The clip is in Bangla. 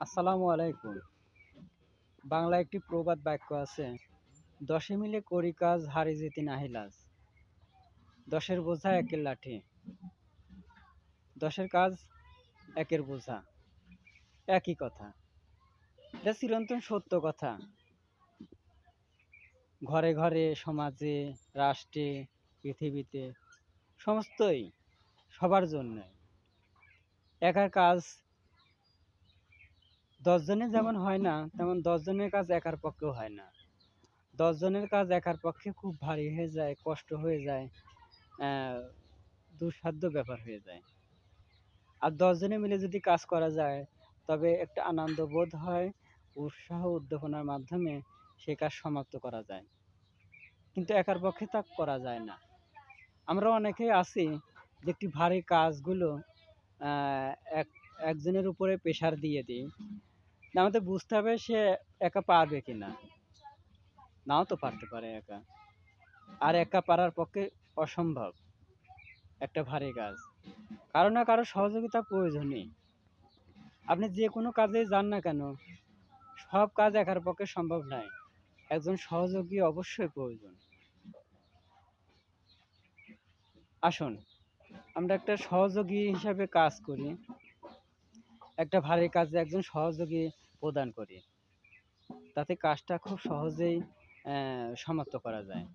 আসসালামু আলাইকুম। বাংলা একটি প্রবাদ বাক্য আছে, দশে মিলে করি কাজ, হারি যেতি নাহি লাজ। দশের বোঝা একের লাঠি, দশের কাজ একের বোঝা, একই কথা। এটা চিরন্তন সত্য কথা। ঘরে ঘরে, সমাজে, রাষ্ট্রে, পৃথিবীতে, সমস্তই সবার জন্য একার কাজ দশজনের যেমন হয় না, তেমন দশজনের কাজ একার পক্ষেও হয় না। দশজনের কাজ একার পক্ষে খুব ভারী হয়ে যায়, কষ্ট হয়ে যায় দুঃসাধ্য ব্যাপার হয়ে যায়। আর দশজনে মিলে যদি কাজ করা যায়, তবে একটা আনন্দ বোধ হয়, উৎসাহ উদ্দীপনার মাধ্যমে সে কাজ সমাপ্ত করা যায়। কিন্তু একার পক্ষে তা করা যায় না। আমরা অনেকেই আছি যে একটি ভারী কাজগুলো এক, একজনের উপরে প্রেশার দিয়ে দিই। আমাদের বুঝতে হবে সে একা পারবে কি না নাও তো পারতে পারে একা। আর একা পারার পক্ষে অসম্ভব। একটা ভারী কাজ। কারও না কারও সহযোগিতা প্রয়োজনই। আপনি যে কোনো কাজে যান না কেন, সব কাজ একার পক্ষে সম্ভব নয়। একজন সহযোগী অবশ্যই প্রয়োজন। আসুন, আমরা একটা সহযোগী হিসাবে কাজ করি। একটা ভারী কাজে একজন সহযোগী প্রদান করি। তাতে কাজটা খুব সহজেই সমাপ্ত করা যায়।